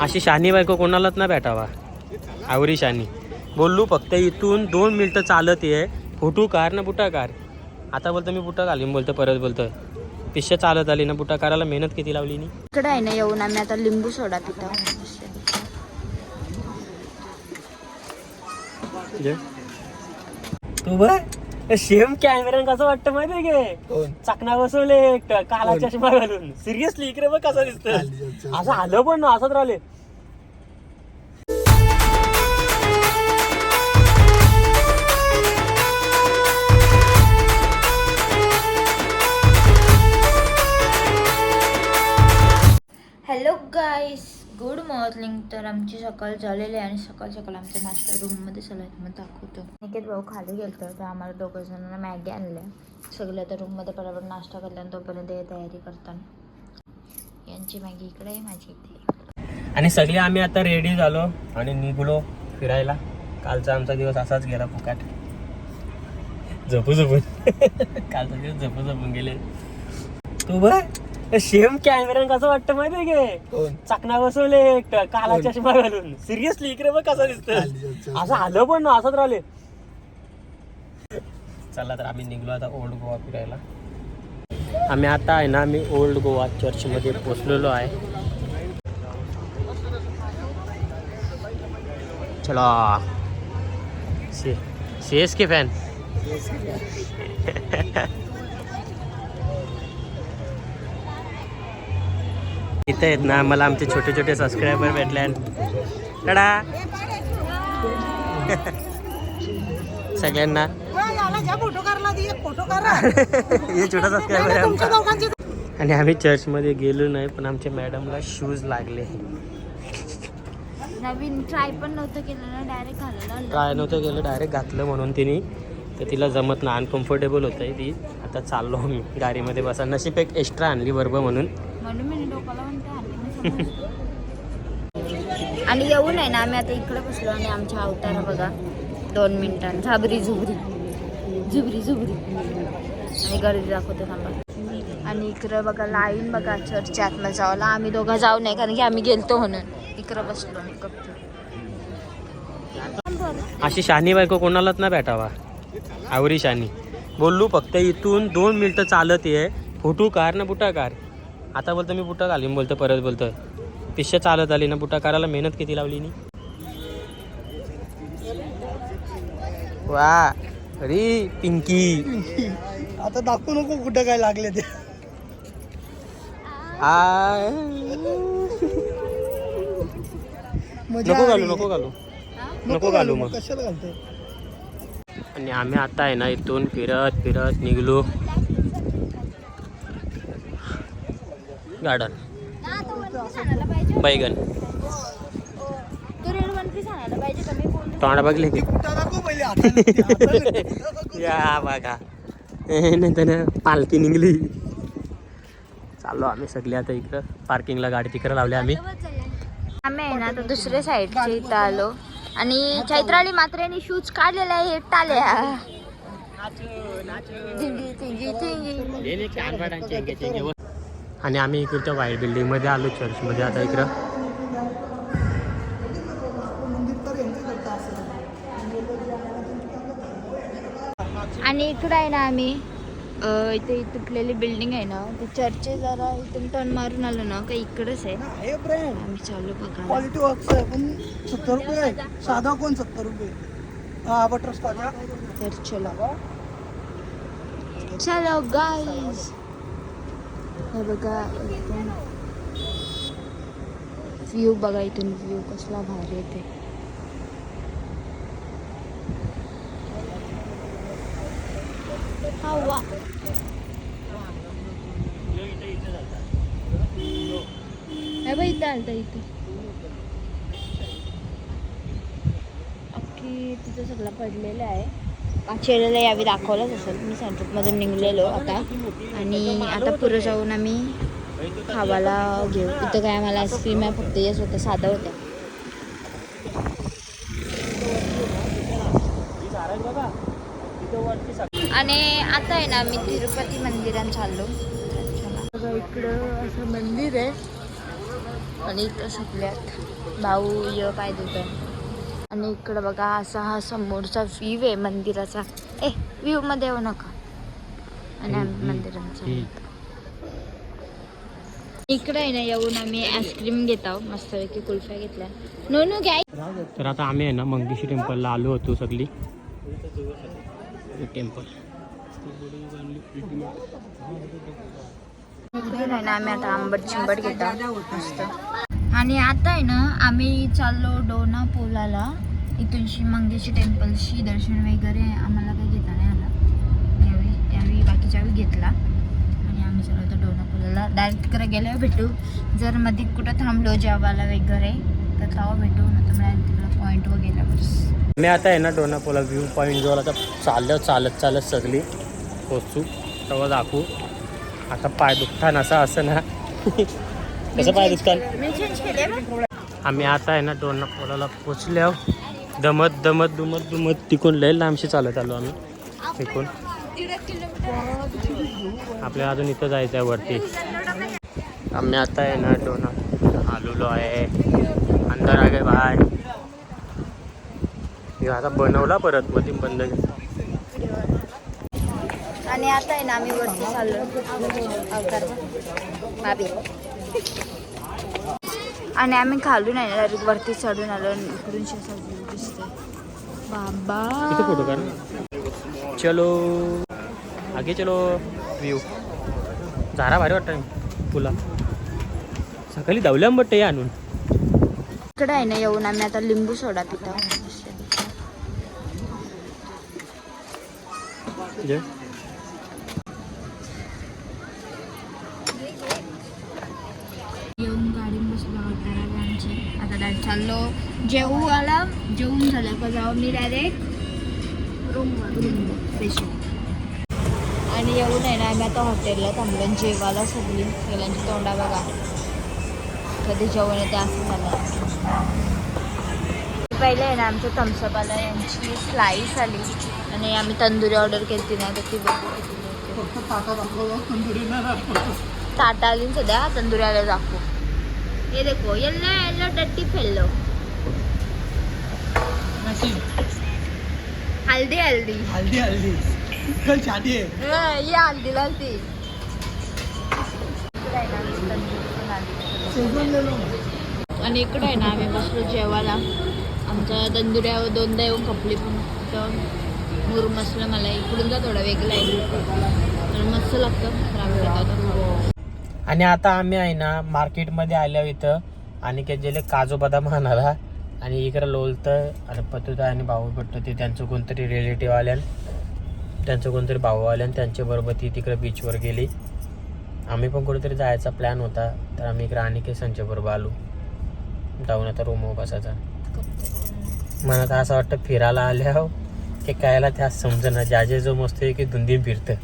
अशी शानी बायको कोणालाच ना भेटावा. आवरी शानी बोललो फक्त इथून दोन मिनटं चालत ये. फोटो कार ना बुटा कार. आता बोलतो मी बुटा घालीन बोलतो परत बोलतोय पिश्या चालत आली ना बुटा काराला मेहनत किती लावली नी? इकडे आहे ना येऊन आम्ही आता लिंबू सोडा पितो तू बघ. सेम कॅमेरा कसं वाटतं माहितीये गे चकना बसवले काला चष्मा घालून. सिरियसली इकडे बघ कसं दिसतं असं आलं पण ना असंच राहिले. तर आमची सकाळ झालेली आहे आणि सकाळ सकाळ आमच्या नाश्ता रूममध्ये सगळ्यात मग दाखवतो. निकेत भाऊ खाली गेलतो तर आम्हाला दोघं जणांना मॅगी आणल्या. सगळे आता रूममध्ये बरोबर नाश्ता करल्या तोपर्यंत तयारी करताना यांची मॅगी इकडे आहे माझी इथे आणि सगळे आम्ही आता रेडी झालो आणि निघलो फिरायला. कालचा आमचा दिवस असाच गेला फुकाट. झपू झपून. कालचा दिवस झपू झपून गेले. तू बघ. सेम कॅमेरा कसं वाटतं माहितीये गे चकना बसवले काला चष्मा घालून. सिरियसली इकडे बघ कसं दिसतं असं आलं पण ना असंच राहिले. चला तर आम्ही निघलो आता ओल्ड गोवा फिरायला. आम्ही आता आहे ना आम्ही ओल्ड गोवा चर्चमध्ये पोचलेलो आहे. चला. C C S K fan इथे आहेत ना मला आमचे छोटे छोटे सबस्क्रायबर भेटले कडा सगळ्यांना. हे छोटा सबस्क्रायबर आहे आमचा. आणि आम्ही चर्चमध्ये गेलो नाही पण आमच्या मॅडमला शूज लागले. नवीन ट्राय पण नव्हतं केलं ना डायरेक्ट नव्हतं घातलं म्हणून तिने. तर तिला जमत ना अनकम्फर्टेबल होतं ती. आता चाललो मी गाडीमध्ये बसा नशीब एक एक्स्ट्रा आणली बरोबर म्हणून. म्हणून मी म्हणते. आणि येऊन आहे ना आम्ही आता इकडे बसलो आणि आमच्या अवतारा बघा दोन मिनिटां झाबरी झुबरी. झुबरी झुबरी. आणि गर्दी दाखवतो थांबा. आणि इकडं बघा लाईन बघा चर्चच्या आतमध्ये जावला आम्ही दोघं जाऊ नये कारण की आम्ही गेलतो म्हणून. इकडं बसलो मी गप्प. अशी शानी बायको कोणालाच ना भेटावा. आवरी शानी बोललो फक्त इथून दोन मिनटं चालत ये. फोटो कार ना बुटा कार आता बोलतो मी बुटा घालीन बोलतो परत बोलतोय पिश्या चालत आली ना बुटा काराला मेहनत किती लावली नी? वा अरे पिंकी. आता दाखवू नको कुठं काय लागले ते. आ मजा नको घालू आली. नको घालू. नको घालू मग. कशाला घालते आणि आम्ही आता आहे ना इथून फिरत फिरत निघलो. गार्डन. बैगन. मी बोलू तोंड बघले. या बघा. नंतर पालखी निघली. चाललो आम्ही सगळे आता इकडं. पार्किंगला गाडी तिकडं लावली आम्ही. आम्ही आहे ना आता दुसऱ्या साईडच्या इथं आलो. आणि चैत्राली मात्रेने शूज काढलेले आहे टाल्या चिंगी चिंगी चिंगी आणि आम्ही इकडच्या व्हाईट बिल्डिंगमध्ये आलो चर्च मध्ये आता इकडं आणि इकडं आहे ना आम्ही. इथे तुटलेली बिल्डिंग आहे ना ती चर्चे जरा इथून टर्न मारून आलो ना का इकडंच आहे. हे आम्ही चाललो बघा क्वालिटी वर्क्स आहे पण सत्तर रुपये आहे. साधा कोण सत्तर रुपये? हा बटर तर चलो चलो गाईज हे बघा व्ह्यू बघा इथून व्ह्यू कसला भारी येते हा वा. इथं आलता इथे. अख्खी तिथं सगळं पडलेलं आहे. आश्चर्याला यावी दाखवलंच असेल. मी सेंट्रपमधून निघलेलो आता. आणि आता पुढे जाऊन आम्ही खावाला घेऊ. इथं काय आम्हाला आईस्क्रीम आहे फक्त येस होतं साधं होतं. आणि आता आहे ना आम्ही तिरुपती मंदिरात चाललो. इकडं असं मंदिर आहे. आणि इथं सुटल्यात भाऊ य पाय देत आणि इकडं बघा असा हा समोरचा व्ह्यू आहे मंदिराचा. ए व्ह्यू मध्ये येऊ नका. आणि मंदिराचा इकडे आहे ना येऊन आम्ही आईस्क्रीम घेत आहोत. मस्तपैकी कुल्फ्या घेतल्या. नो नो घ्याय तर आता आम्ही आहे ना मंगेशी टेम्पलला आलो होतो सगळी. टेम्पल ना आम्ही आता आंबट चिंबट घेतो मस्त. आणि आता आहे ना आम्ही चाललो डोना पोलाला. इथूनशी मंगेशी टेम्पलशी दर्शन वगैरे आम्हाला काही घेता नाही आला. त्यावेळी त्यावेळी बाकीच्या वेळी घेतला. आणि आम्ही चाललो होतो डोना पोलाला. डायरेक्ट तिकडे गेल्यावर भेटू. जर मध्ये कुठं थांबलो जेवायला वगैरे तर तेव्हा भेटू. ना तर डायरेक्ट वगैरे पॉईंटवर मी आता आहे ना डोनापोला व्ह्यू पॉईंट जवळ आता चाललं चालत चालत सगळी पोचू तेव्हा दाखवू. आता पाय दुखता असं असं ना. कसं केले? बघ. आम्ही आता आहे ना डोनापोलाला पोचल्या दमत दमत दुमत दुमत. तिकून लय लांबशी चालत आलो आम्ही. तिकून. आपल्याला अजून इथं जायचं आहे वरती. आम्ही आता आहे ना डोना आलेलो आहे. अंदर आगे बाय आता बनवला परत मध्ये बंद आणि आता आहे ना आम्ही वरती चाललो. अवतारचा. बाबी आणि आम्ही खालून आहे ना डायरेक्ट वरती चढून आलो इकडून दिसतोय. किती बाबा चलो. आगे चलो. व्ह्यू झारा भारी वाटतं तुला. सकाळी धावल्या बट्टे आणून. इकडे आहे ना येऊन आम्ही आता लिंबू सोडा पितो जे येऊन गाडी बसलो अवताराला डायरेक्ट चाललो. जेवू आला. जेवून झालं. का जाऊ मी डायरेक्ट रूम रूम स्पेशल आणि येऊन आहे ना आम्ही आता हॉटेलला थांबलो जेवायला सगळी सगळ्यांची तोंडा बघा. कधी जेवण येते असं झालं. पहिले आहे ना आमचं थम्सअप आला यांची स्लाईस आली. आणि आम्ही तंदुरी ऑर्डर केली ना तर ती बघू. ताटा आली ना सध्या तंदुरी आल्या दाखवू. ये देखो येल्लो येल्लो डट्टी फेल्लो हल्दी हल्दी। हल्दी हल्दी। कल शादी हा, ये हल्दी हल्दी। आणि इकडे आहे ना आम्ही बसलो जेवायला. आमच्या तंदुऱ्या दोनदा येऊन खपली पण. मूर मसलं मला इकडून जा थोडा वेगळा आहे. तर मस्त लागतं. आणि आता आम्ही आहे ना मार्केटमध्ये आल्या इथं आणि काय गेले काजू बदाम आणाला आणि इकडं लोलतं आणि पतुता आणि भाऊ भेटतो ते त्यांचं कोणतरी रिलेटिव्ह आल्यान त्यांचं कोणतरी भाऊ आल्यान त्यांच्याबरोबर ती तिकडे बीचवर गेली. आम्ही पण कुठेतरी जायचा प्लॅन होता तर आम्ही इकडे आणि केसांच्या बरोबर आलो. जाऊन आता रूम बसायचा. मला तर असं वाटतं फिरायला आल्या हो की कायला त्या समजेना ज्याचे जो मस्त आहे की धुंदी फिरतं.